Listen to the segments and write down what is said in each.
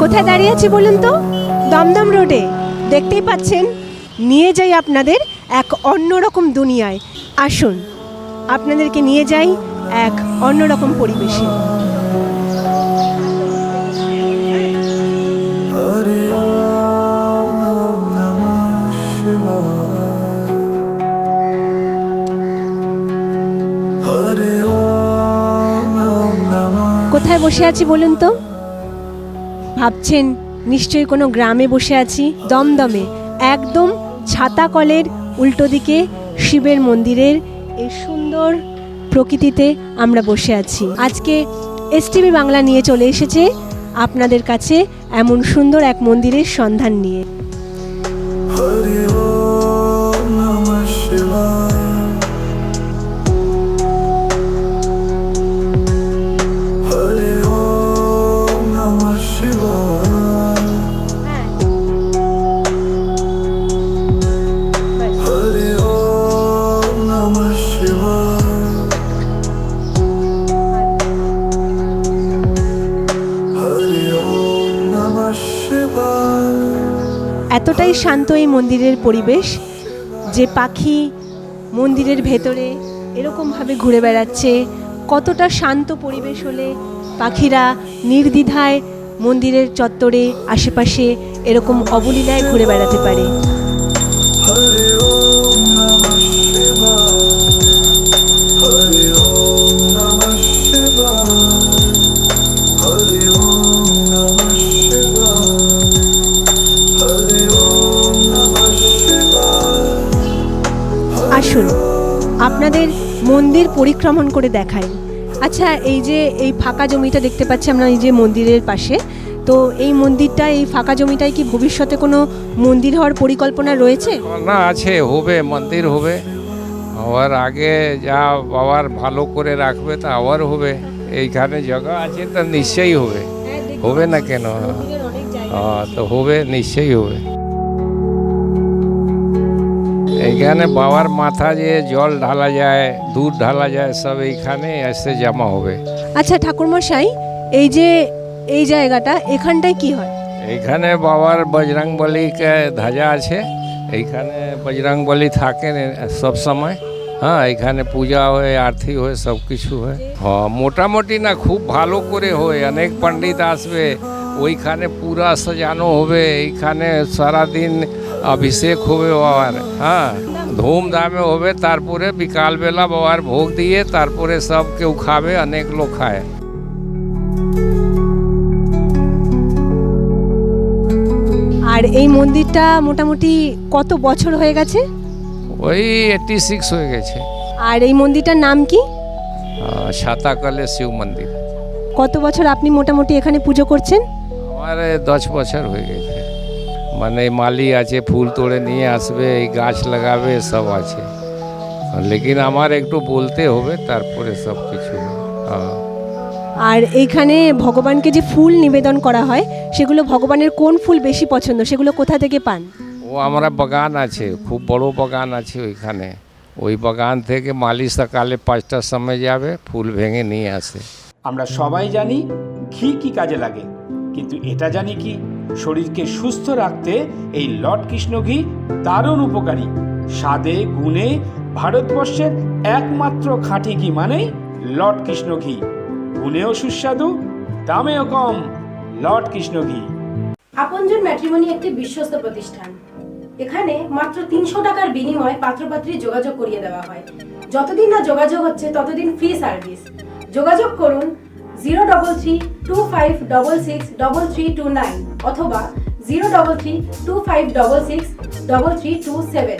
কোথায় দাঁড়িয়ে আছি বলুন তো? দমদম রোডে। দেখতেই পাচ্ছেন নিয়ে যাই আপনাদের এক অন্যরকম দুনিয়ায়। আসুন আপনাদেরকে নিয়ে যাই এক অন্যরকম পরিবেশে। কোথায় বসে আছি বলুন তো? ভাবছেন নিশ্চয়ই কোনো গ্রামে বসে আছি? দমদমে, একদম ছাতা কলের উল্টো দিকে শিবের মন্দিরের এই সুন্দর প্রকৃতিতে আমরা বসে আছি। আজকে এসটিভি বাংলা নিয়ে চলে এসেছে আপনাদের কাছে এমন সুন্দর এক মন্দিরের সন্ধান নিয়ে। শান্ত এই মন্দিরের পরিবেশ, যে পাখি মন্দিরের ভেতরে এরকমভাবে ঘুরে বেড়াচ্ছে, কতটা শান্ত পরিবেশ হলে পাখিরা নির্দ্বিধায় মন্দিরের চত্বরে, আশেপাশে এরকম অবলীলায় ঘুরে বেড়াতে পারে। আসুন। আপনাদের মন্দির পরিক্রমণ করে দেখাই। আচ্ছা এই যে এই ফাঁকা জমিটা দেখতে পাচ্ছি আমরা এই যে মন্দিরের পাশে। তো এই মন্দিরটা এই ফাঁকা জমিটায় কি ভবিষ্যতে কোনো মন্দির হওয়ার পরিকল্পনা রয়েছে? না আছে হবে মন্দির হবে। আবার আগে যা বাবার ভালো করে রাখবে তা আবার হবে। এইখানে জায়গা আছে তা নিশ্চয়ই হবে। হবে না কেন? হ্যাঁ তো হবে নিশ্চয়ই হবে। এইখানে বাবার মাথা যে জল ঢালা যায় দুধ ঢালা যায় সব এইখানে এসে জমা হবে। আচ্ছা ঠাকুরমশাই এই যে এই জায়গাটা এখানটায় কি হয়? এইখানে বাবার বজরং বলিকে ধ্বজা আছে। এইখানে বজরং বলি থাকেন সব সময়। হ্যাঁ এখানে পূজা হয় আরতি হয় সব কিছু হয়। হ্যাঁ মোটামুটি না খুব ভালো করে হয়। অনেক পণ্ডিত আসবে ওইখানে পুরা সাজানো হবে এইখানে সারাদিন অভিষেক হবে বাবার হ্যাঁ? ধুমধামে হবে তারপরে বিকালবেলা বাবার ভোগ দিয়ে তারপরে সব কেউ খাবে অনেক লোক খায়। আর এই মন্দিরটা মোটামুটি কত বছর হয়ে গেছে? ওই এইটটি সিক্স হয়ে গেছে। আর এই মন্দিরটার নাম কি? আহ, ছাতাকলে শিব মন্দির। কত বছর আপনি মোটামুটি এখানে পুজো করছেন? আমার দশ বছর হয়ে গেছে। মানে মালি আছে ফুল তোড়ে নিয়ে আসবে এই গাছ লাগাবে সব আছে। লেকিন আমার একটু বলতে হবে তারপরে সব কিছু হ্যাঁ। আর এইখানে ভগবানকে যে ফুল নিবেদন করা হয় সেগুলো ভগবানের কোন ফুল বেশি পছন্দ? সেগুলো কোথা থেকে পান? ও আমরা বাগান আছে খুব বড় বাগান আছে ওইখানে। ওই বাগান থেকে মালি সকালে পাঁচটার সময় যাবে ফুল ভেঙে নিয়ে আসে। আমরা সবাই জানি ঘি কি কাজে লাগে কিন্তু এটা জানি কি শরীরকে সুস্থ রাখতে এই লর্ড কৃষ্ণ ঘি দারুণ উপকারী। স্বাদে, গুণে ভারতবর্ষের একমাত্র খাঁটি ঘি মানেই লর্ড কৃষ্ণ ঘি গুণেও সুস্বাদু, দামেও কম, লর্ড কৃষ্ণ ঘি আপনজন ম্যাট্রিমনি একটি বিশ্বস্ত প্রতিষ্ঠান। এখানে মাত্র তিনশো টাকার বিনিময়ে পাত্রপাত্রী যোগাযোগ করিয়ে দেওয়া হয়। যতদিন না যোগাযোগ হচ্ছে, ততদিন ফ্রি সার্ভিস। যোগাযোগ করুন zero double three two five double six double three two nine. অথবা zero double three two five double six double three two seven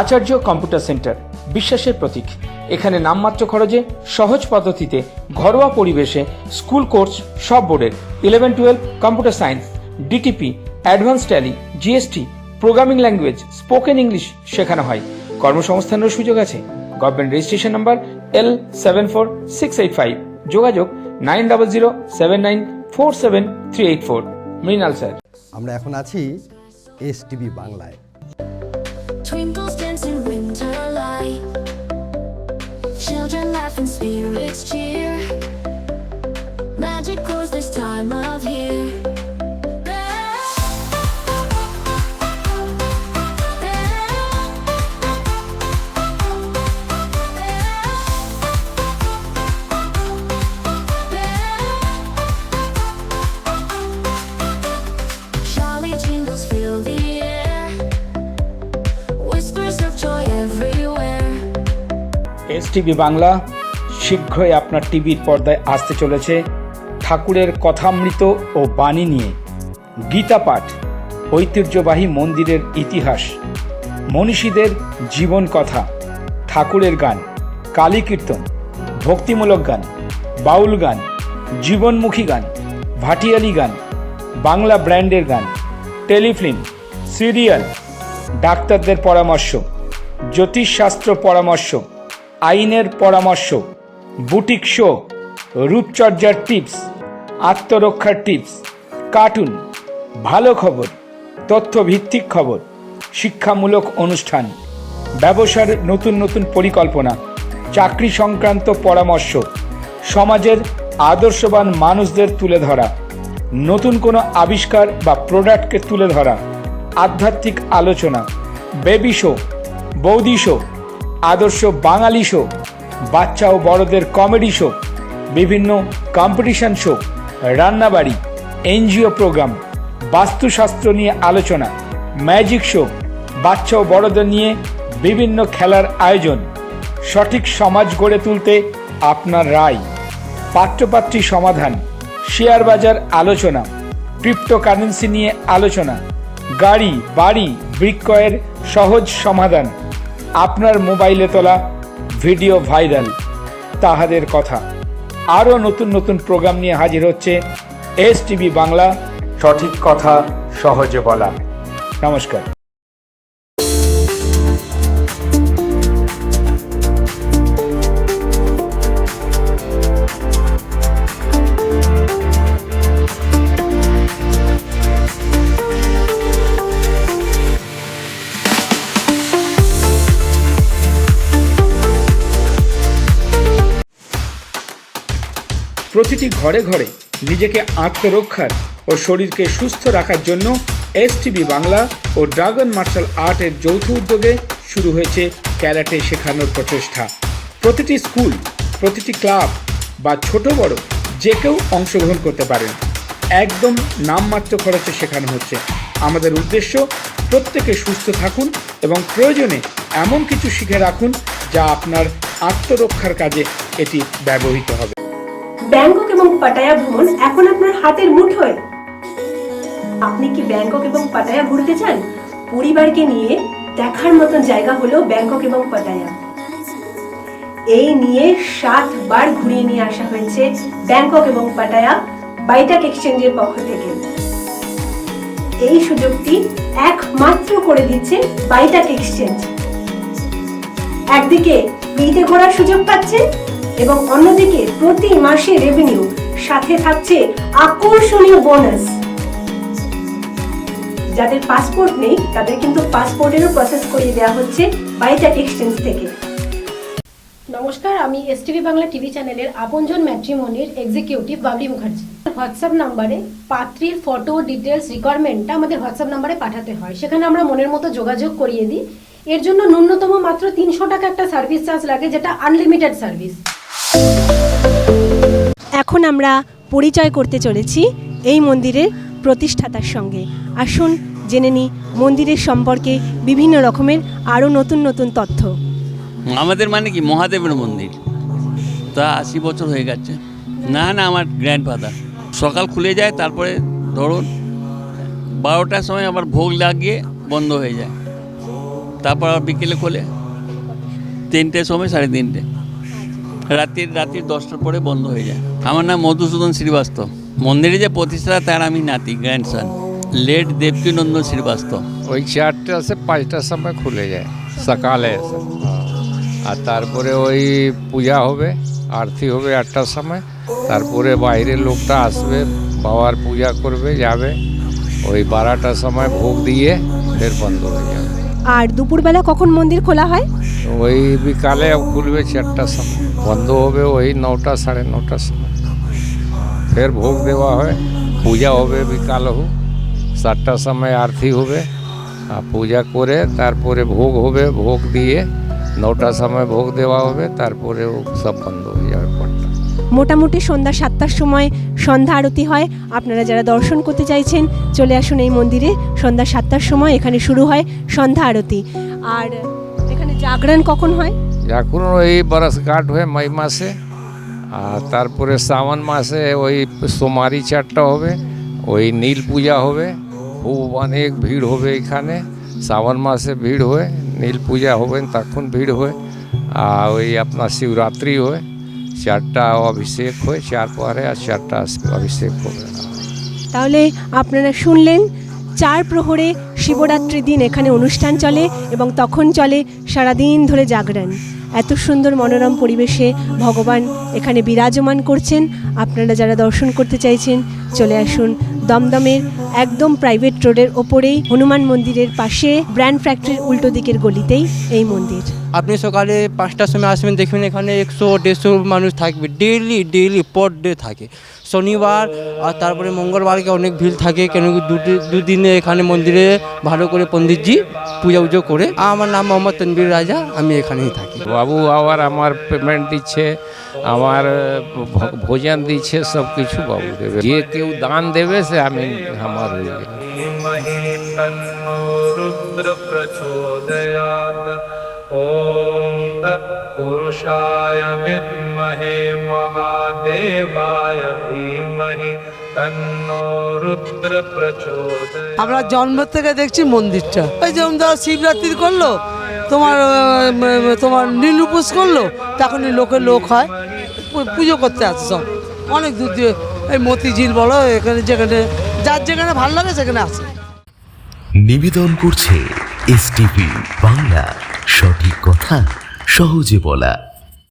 Acharya computer centre, বিশ্বাসের প্রতীক। এখানে নামমাত্র খরচে, সহজ পদ্ধতিতে, ঘরোয়া পরিবেশে, স্কুল কোর্স, সব বোর্ডের। Eleven twelve computer science DTP advance Tally GST programming language spoken English শেখানো হয়। কর্মসংস্থানের সুযোগ আছে। Government registration number L seven four six eight five যোগাযোগ nine double zero seven nine four seven three eight four Mrinal sir আমরা এখন আছি S TV বাংলায় Twinkles dance in winter light. Children laugh and spirits cheer. TV Bangla শীঘ্রই আপনার টিভির পর্দায় আসতে চলেছে ঠাকুরের কথামৃত ও বাণী নিয়ে। গীতা পাঠ, ঐতিহ্যবাহী মন্দিরের ইতিহাস, মনীষীদের জীবন কথা, ঠাকুরের গান কালী কীর্তন ভক্তিমূলক গান, বাউল গান, জীবনমুখী গান, ভাটিয়ালি গান, বাংলা ব্র্যান্ডের গান, টেলিফিল্ম, সিরিয়াল, ডাক্তারদের পরামর্শ, জ্যোতিষশাস্ত্র পরামর্শ আইনের পরামর্শ, বুটিক শো, রূপচর্যার টিপস, আত্মরক্ষার টিপস, কার্টুন, ভালো খবর, তথ্যভিত্তিক খবর, শিক্ষামূলক অনুষ্ঠান, ব্যবসার নতুন নতুন পরিকল্পনা, চাকরি সংক্রান্ত পরামর্শ, সমাজের আদর্শবান মানুষদের তুলে ধরা, নতুন কোনো আবিষ্কার বা প্রোডাক্টকে তুলে ধরা, আধ্যাত্মিক আলোচনা, বেবি শো, বৌদি শো আদর্শ বাঙালি শো বাচ্চা ও বড়দের কমেডি শো বিভিন্ন কম্পিটিশন শো রান্নাবাড়ি, এনজিও প্রোগ্রাম বাস্তুশাস্ত্র নিয়ে আলোচনা ম্যাজিক শো বাচ্চা ও বড়দের নিয়ে বিভিন্ন খেলার আয়োজন। সঠিক সমাজ গড়ে তুলতে আপনার রায়। পাত্রপাত্রী সমাধান, শেয়ার বাজার আলোচনা ক্রিপ্টোকারেন্সি নিয়ে আলোচনা, গাড়ি, বাড়ি বিক্রয়ের সহজ সমাধান। আপনার মোবাইলে তোলা ভিডিও ভাইরাল, তাহাদের কথা। আরও নতুন নতুন প্রোগ্রাম নিয়ে হাজির হচ্ছে এস টিভি বাংলা। সঠিক কথা, সহজে বলা। নমস্কার। প্রতিটি ঘরে ঘরে নিজেকে আত্মরক্ষার ও শরীরকে সুস্থ রাখার জন্য এসটিভি বাংলা ও ড্রাগন মার্শাল আর্টের যৌথ উদ্যোগে শুরু হয়েছে ক্যারাটে শেখানোর প্রচেষ্টা। প্রতিটি স্কুল, প্রতিটি ক্লাব বা ছোট বড় যে কেউ অংশগ্রহণ করতে পারেন একদম নামমাত্র খরচে শেখানো হচ্ছে। আমাদের উদ্দেশ্য, প্রত্যেকে সুস্থ থাকুন এবং প্রয়োজনে এমন কিছু শিখে রাখুন যা আপনার আত্মরক্ষার কাজে এটি ব্যবহৃত হবে। ব্যাংকক এবং পাটায়া ভ্রমণ এখন আপনার হাতের মুঠোয় আপনি কি ব্যাংকক এবং পাটায়া ঘুরতে চান? পরিবারকে নিয়ে দেখার মতন জায়গা হলো ব্যাংকক এবং পাটায়া। এই নিয়ে সাতবার ঘুরিয়ে নিয়ে আসা হয়েছে ব্যাংকক এবং পাটায়া বাইটাক এক্সচেঞ্জের পক্ষ থেকে। এই সুযোগটি একমাত্র করে দিচ্ছে বাইটাক এক্সচেঞ্জ। একদিকে ফ্রিতে ঘোরার সুযোগ পাচ্ছেন এবং অন্যদিকে প্রতি মাসে রেভিনিউ সাথে থাকছে আকর্ষণীয় বোনাস যাদের পাসপোর্ট নেই, তাদের কিন্তু পাসপোর্টেরও প্রসেস করিয়ে দেওয়া হচ্ছে বাইটাক এক্সচেঞ্জ থেকে। নমস্কার, আমি এসটিভি বাংলা টিভি চ্যানেলের আপনজন ম্যাট্রিমনির এক্সিকিউটিভ বাবলি মুখার্জি। হোয়াটসঅ্যাপ নাম্বারে পাত্রীর ফটো ডিটেলস রিকোয়ারমেন্টটা আমাদের হোয়াটসঅ্যাপ নাম্বারে পাঠাতে হয়। সেখানে আমরা মনের মতো যোগাযোগ করিয়ে দিই। এর জন্য ন্যূনতম মাত্র তিনশো টাকা একটা সার্ভিস চার্জ লাগে, যেটা আনলিমিটেড সার্ভিস এখন আমরা পরিচয় করতে চলেছি এই মন্দিরের প্রতিষ্ঠাতার সঙ্গে। আসুন জেনে নিই মন্দিরের সম্পর্কে বিভিন্ন রকমের আরও নতুন নতুন তথ্য। আমাদের মানে কি? মহাদেবের মন্দির। তা আশি বছর হয়ে গেছে। না না, আমার গ্র্যান্ড গ্র্যান্ডফাদার সকাল খুলে যায়, তারপরে ধরুন বারোটার সময় আবার ভোগ লাগিয়ে বন্ধ হয়ে যায়। তারপর আবার বিকেলে খোলে। তিনটের সময়, সাড়ে তিনটে। রাত্রির রাত্রির দশটার পরে বন্ধ হয়ে যায়। আমার নাম মধুসূদন শ্রীবাস্তব। মন্দিরে যে প্রতিষ্ঠা তার আমি নাতি গ্র্যান্ডসন লেট দেবকীনন্দন শ্রীবাস্তব। ওই চারটা সে পাঁচটার সময় খুলে যায়, সকালে আর তারপরে ওই পূজা হবে, আরতি হবে আটটার সময়। তারপরে বাইরের লোকটা আসবে, বাবার পূজা করবে, যাবে। ওই বারোটার সময় ভোগ দিয়ে ফের বন্ধ হয়ে যাবে। আর দুপুরবেলা কখন মন্দির খোলা হয়? ওই বিকালে খুলবে চারটার সময়। বন্ধ হবে ওই নটা সাড়ে নটার সময়। ফের ভোগ দেওয়া হয়। পূজা হবে বিকাল হোক সাতটার সময় আরতি হবে। আর পূজা করে তারপরে ভোগ হবে ভোগ দিয়ে নটার সময় ভোগ দেওয়া হবে তারপরে সব বন্ধ হয়ে যাবে মোটামুটি সন্ধ্যা সাতটার সময় সন্ধ্যা আরতি হয়। আপনারা যারা দর্শন করতে চাইছেন, চলে আসুন এই মন্দিরে। সন্ধ্যা সাতটার সময় এখানে শুরু হয় সন্ধ্যা আরতি। আর এখানে জাগরণ কখন হয়? এখন ওই বরসঘাট হয় মই মাসে। আর তারপরে শ্রাবণ মাসে ওই সোমারি চারটা হবে, ওই নীল পূজা হবে। খুব অনেক ভিড় হবে এখানে। শ্রাবণ মাসে ভিড় হয়, নীল পূজা হবে, তখন ভিড় হয়। আর ওই আপনার শিবরাত্রি হয়। চারটা অভিষেক হয়ে চার পরে আর চারটা অভিষেক হবে তাহলে আপনারা শুনলেন, চার প্রহরে শিবরাত্রির দিন এখানে অনুষ্ঠান চলে এবং তখন চলে সারাদিন ধরে জাগরণ। এত সুন্দর মনোরম পরিবেশে ভগবান এখানে বিরাজমান করছেন। আপনারা যারা দর্শন করতে চাইছেন, চলে আসুন দমদমের একদম প্রাইভেট রোডের ওপরেই হনুমান মন্দিরের পাশে ব্র্যান্ড ফ্যাক্টরির উল্টো দিকের গলিতেই এই মন্দির। আপনি সকালে পাঁচটার সময় আসবেন দেখবেন এখানে একশো দেড়শো মানুষ থাকবে। ডেইলি ডেইলি পর ডে থাকে। শনিবার আর তারপরে মঙ্গলবারকে অনেক ভিড় থাকে কেন কি দুটি- দুদিনে এখানে মন্দিরে ভালো করে পণ্ডিতজি পূজা উজো করে। আমার নাম মোহাম্মদ তনবীর রাজা আমি এখানেই থাকি। বাবু আবার আমার পেমেন্ট দিচ্ছে। আমার ভ- ভোজন দিচ্ছে সব কিছু বাবু দেবে যে কেউ দান দেবে সে আমি আমার হয়ে যাবে धीमहि तन्नो रुद्र प्रचोदयात् ॐ तत्पुरुषाय विद्महे महादेवाय धीमहि तन्नो रुद्र प्रचोदयात् আমরা জন্ম থেকে দেখছি মন্দিরটা ওই যেমন ধরো শিবরাত্রি করলো তোমার আহ, উম, তোমার নীলুপুষ করলো তখনই লোকে লোক হয় পু- পুজো করতে আসে সব। অনেক দূর দিয়ে এই মতিঝিল বলো, এখানে যেখানে যার যেখানে ভালো লাগে সেখানে আসে। নিবেদন করছে এস বাংলা। সঠিক কথা সহজে বলা।